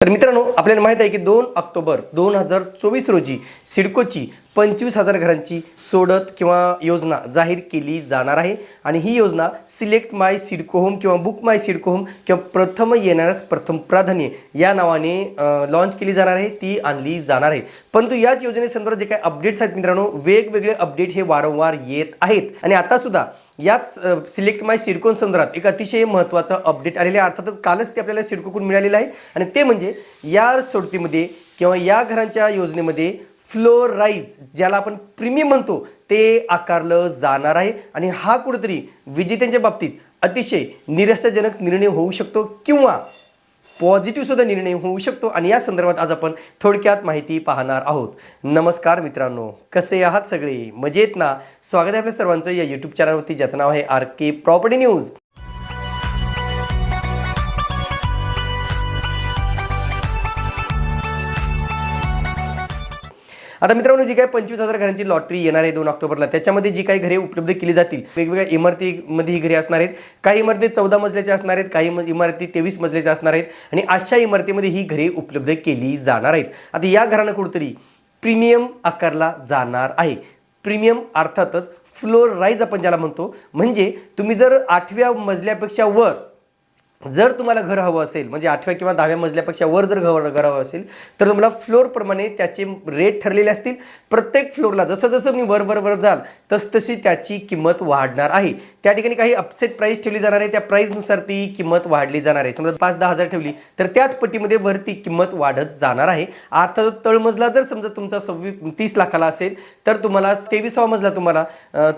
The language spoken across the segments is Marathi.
तर मित्रांनो आपल्याला माहीत आहे की दोन ऑक्टोबर दोन हजार चोवीस रोजी सिडकोची पंचवीस हजार घरांची सोडत किंवा योजना जाहीर केली जाणार आहे. आणि ही योजना सिलेक्ट माय सिडको होम किंवा बुक माय सिडको होम किंवा प्रथम येणाऱ्यास प्रथम प्राधान्य या नावाने लॉन्च केली जाणार आहे. ती आणली जाणार आहे. परंतु याच योजनेसंदर्भात जे काही अपडेट्स आहेत मित्रांनो वेगवेगळे अपडेट हे वारंवार येत आहेत. आणि आता सुद्धा याच सिलेक्ट माय सिडकोन संदर्भात एक अतिशय महत्त्वाचं अपडेट आलेलं आहे. अर्थातच कालच ते आपल्याला सिडकोकडून मिळालेलं आहे. आणि ते म्हणजे या सोडतीमध्ये किंवा या घरांच्या योजनेमध्ये फ्लोर राईज ज्याला आपण प्रीमियम म्हणतो ते आकारलं जाणार आहे. आणि हा कुठेतरी विजेत्यांच्या बाबतीत अतिशय निराशाजनक निर्णय होऊ शकतो किंवा पॉझिटिव्ह सुद्धा निर्णय होऊ शकतो आणि या संदर्भात आज आपण थोडक्यात माहिती पाहणार आहोत. नमस्कार मित्रांनो कसे आहात सगळे? मजेत ना? स्वागत आहे आपल्या सर्वांचं या यूट्यूब चॅनलवरती ज्याचं नाव आहे आर के प्रॉपर्टी न्यूज आता मित्रांनो जी काही पंचवीस हजार घरांची लॉटरी येणार आहे दोन ऑक्टोबरला त्याच्यामध्ये जी काही घरे उपलब्ध केली जातील वेगवेगळ्या इमारतीमध्ये ही घरे असणार आहेत. काही इमारती चौदा मजल्याच्या असणार आहेत काही इमारती तेवीस मजल्याच्या असणार आहेत आणि अशा इमारतीमध्ये ही घरे उपलब्ध केली जाणार आहेत. आता या घरांना कुठेतरी प्रीमियम आकारला जाणार आहे. प्रीमियम अर्थातच फ्लोर राईज आपण ज्याला म्हणतो म्हणजे तुम्ही जर आठव्या मजल्यापेक्षा वर जर तुम्हाला घर हवं असेल म्हणजे आठव्या किंवा दहाव्या मजल्यापेक्षा वर जर घर घर हवं असेल तर तुम्हाला फ्लोरप्रमाणे त्याचे रेट ठरलेले असतील. प्रत्येक फ्लोरला जसं जसं तुम्ही वर वर वर जाल तसतशी त्याची किंमत वाढणार आहे. त्या ठिकाणी काही अपसेट प्राईस ठेवली जाणार आहे. त्या प्राईसनुसार ती किंमत वाढली जाणार आहे. समजा पाच दहा हजार ठेवली तर त्याच पट्टीमध्ये वरती किंमत वाढत जाणार आहे. आता तळमजला जर समजा तुमचा सव्वीस तीस लाखाला असेल तर तुम्हाला तेवीसावा मजला तुम्हाला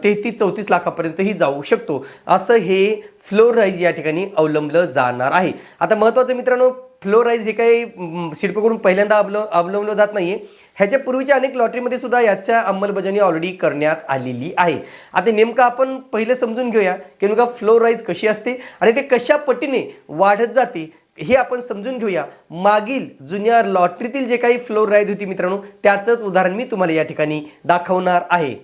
तेहतीस चौतीस लाखापर्यंतही जाऊ शकतो. असं हे फ्लोर राईज या ठिकाणी अवलंबलं जाणार आहे. आता महत्त्वाचं मित्रांनो फ्लोराईज जे हे काही सिडकोकडून पहिल्यांदा अवलं अवलंबलं जात नाही ह्याच्या पूर्वीच्या अनेक लॉटरीमध्ये सुद्धा याच्या अंमलबजावणी ऑलरेडी करण्यात आलेली आहे. आता नेमकं आपण पहिलं समजून घेऊया की नेमका फ्लोर राईज कशी असते आणि ते कशा पटीने वाढत जाते हे आपण समजून घेऊया. मागील जुन्या लॉटरीतील जे काही फ्लोराईज होती मित्रांनो त्याचंच उदाहरण मी तुम्हाला या ठिकाणी दाखवणार आहे.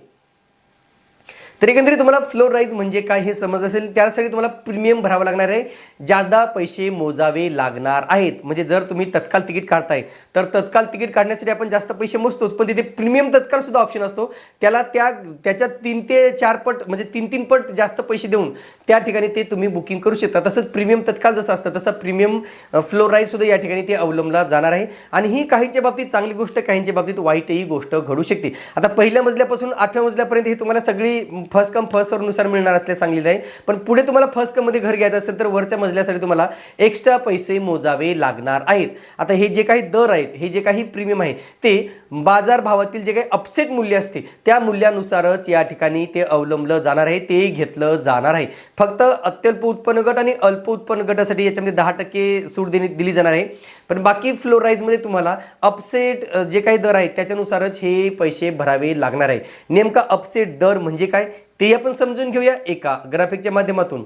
तर एकंदरीत तुम्हाला फ्लोर राईज म्हणजे काय हे समज असेल त्यासाठी तुम्हाला प्रीमियम भरावं लागणार आहे जादा पैसे मोजावे लागणार आहेत. म्हणजे जर तुम्ही तत्काल तिकीट काढताय तर तत्काल तिकीट काढण्यासाठी आपण जास्त पैसे मोजतोच पण तिथे प्रीमियम तत्काल सुद्धा ऑप्शन असतो. त्याला त्या त्याच्यात तीन ते चार पट म्हणजे तीन तीन पट जास्त पैसे देऊन त्या ठिकाणी ते तुम्ही बुकिंग करू शकता. तसंच प्रीमियम तत्काल जसं असतं तसं प्रीमियम फ्लोर सुद्धा या ठिकाणी ते अवलंबला जाणार आहे. आणि ही काहींच्या बाबतीत चांगली गोष्ट काहींच्या बाबतीत वाईटही गोष्ट घडू शकते. आता पहिल्या मजल्यापासून आठव्या मजल्यापर्यंत हे तुम्हाला सगळी फर्स्ट कम फर्स्ट सर्वनुसार मिळणार असल्यास सांगितलं आहे. पण पुढे तुम्हाला फर्स्ट कममध्ये घर घ्यायचं असेल तर वरच्या मजल्यासाठी तुम्हाला एक्स्ट्रा पैसे मोजावे लागणार आहेत. आता हे जे काही दर आहेत हे जे काही प्रीमियम आहे ते बाजार भावातील जे काही अपसेट मूल्य असते त्या मूल्यानुसारच या ठिकाणी ते अवलंबलं जाणार आहे ते घेतलं जाणार आहे. फक्त अत्यल्प उत्पन्न गट आणि अल्प उत्पन्न गटासाठी याच्यामध्ये दहा टक्के सूट देणे दिली जाणार आहे. पण बाकी फ्लोराईजमध्ये तुम्हाला अपसेट जे काही दर आहेत त्याच्यानुसारच हे पैसे भरावे लागणार आहे. नेमका अपसेट दर म्हणजे काय ते आपण समजून घेऊया एका ग्राफिकच्या माध्यमातून.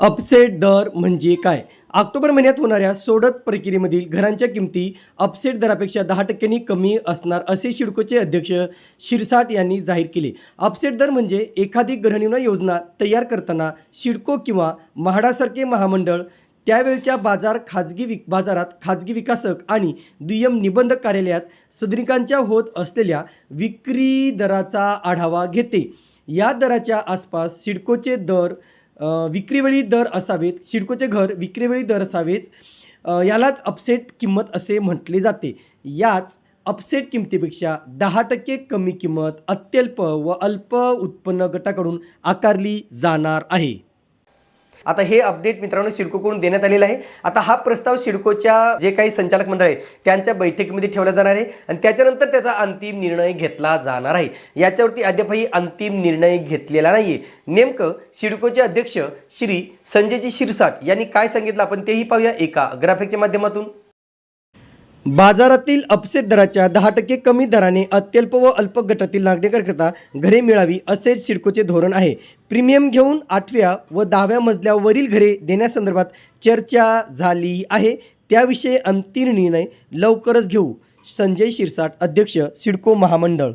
अपसेट दर म्हणजे काय? ऑक्टोबर महिन्यात होणाऱ्या सोडत प्रक्रियेमधील घरांच्या किमती अपसेट दरापेक्षा दहा टक्क्यांनी कमी असणार असे शिडकोचे अध्यक्ष शिरसाट यांनी जाहीर केले. अपसेट दर म्हणजे एखादी गृहनिर्माण योजना तयार करताना शिडको किंवा म्हाडासारखे महामंडळ त्यावेळच्या बाजार खाजगी विक बाजारात खाजगी विकासक आणि दुय्यम निबंधक कार्यालयात सदनिकांच्या होत असलेल्या विक्री दराचा आढावा घेते. या दराच्या आसपास सिडकोचे दर विक्रीवेळी दर असावेत सिडकोचे घर विक्रीवेळी दर असावेच यालाच अपसेट किंमत असे म्हटले जाते. याच अपसेट किमतीपेक्षा दहा टक्के कमी किंमत अत्यल्प व अल्प उत्पन्न गटाकडून आकारली जाणार आहे. आता हे अपडेट मित्रांनो सिडकोकडून देण्यात आलेलं आहे. आता हा प्रस्ताव सिडकोच्या जे काही संचालक मंडळ आहे त्यांच्या बैठकीमध्ये ठेवला जाणार आहे आणि त्याच्यानंतर त्याचा अंतिम निर्णय घेतला जाणार आहे. याच्यावरती अद्यापही अंतिम निर्णय घेतलेला नाहीये. नेमकं सिडकोचे अध्यक्ष श्री संजयजी शिरसाट यांनी काय सांगितलं आपण तेही पाहूया एका ग्राफिकच्या माध्यमातून. बाजारातील अपसेट दराच्या दहा टक्के कमी दराने अत्यल्प व अल्प गटातील नागरिकांकरता घरे मिळावी असेच सिडकोचे धोरण आहे. प्रीमियम घेऊन आठव्या व दहाव्या मजल्यावरील घरे देण्यासंदर्भात चर्चा झाली आहे. त्याविषयी अंतिम निर्णय लवकरच घेऊ. संजय शिरसाट अध्यक्ष सिडको महामंडळ.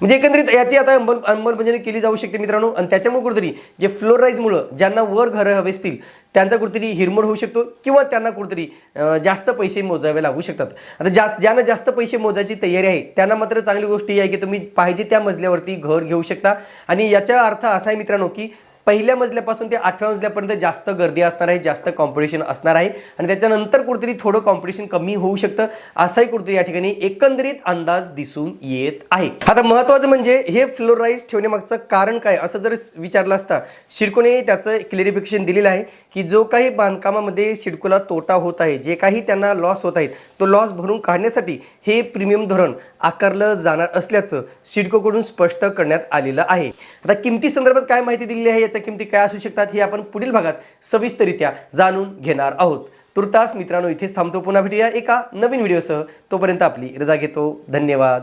म्हणजे एकंदरीत याची आता अंमल अंमलबजावणी केली जाऊ शकते मित्रांनो. आणि त्याच्यामुळे कुठेतरी जे फ्लोराईजमुळं ज्यांना वर घरं हवे असतील त्यांचा कुठेतरी हिरमोड होऊ शकतो किंवा त्यांना कुठेतरी जास्त पैसे मोजावे लागू शकतात. आता जा ज्यांना जास्त पैसे मोजायची तयारी आहे त्यांना मात्र चांगली गोष्ट ही आहे की तुम्ही पाहिजे त्या मजल्यावरती घर घेऊ शकता. आणि याचा अर्थ असा आहे मित्रांनो की पहिल्या मजल्यापासून ते आठव्या मजल्यापर्यंत जास्त गर्दी असणार आहे जास्त कॉम्पिटिशन असणार आहे. आणि त्याच्यानंतर कुठेतरी थोडं कॉम्पिटिशन कमी होऊ शकतं. असाही कुठेतरी या ठिकाणी एकंदरीत अंदाज दिसून येत आहे. आता महत्वाचं म्हणजे हे फ्लोराईज ठेवण्यामागचं कारण काय? असं जर विचारलं असता शिरकोने त्याचं क्लिअरिफिकेशन दिलेलं आहे की जो काही बांधकामामध्ये सिडकोला तोटा होत आहे जे काही त्यांना लॉस होत आहेत तो लॉस भरून काढण्यासाठी हे प्रीमियम धोरण आकारलं जाणार असल्याचं सिडकोकडून स्पष्ट करण्यात आलेलं आहे. आता किमती संदर्भात काय माहिती दिलेली आहे याच्या किमती काय असू शकतात हे आपण पुढील भागात सविस्तरित्या जाणून घेणार आहोत. तुर्तास मित्रांनो इथेच थांबतो पुन्हा भेटूया एका नवीन व्हिडिओसह. तोपर्यंत आपली रजा घेतो. धन्यवाद.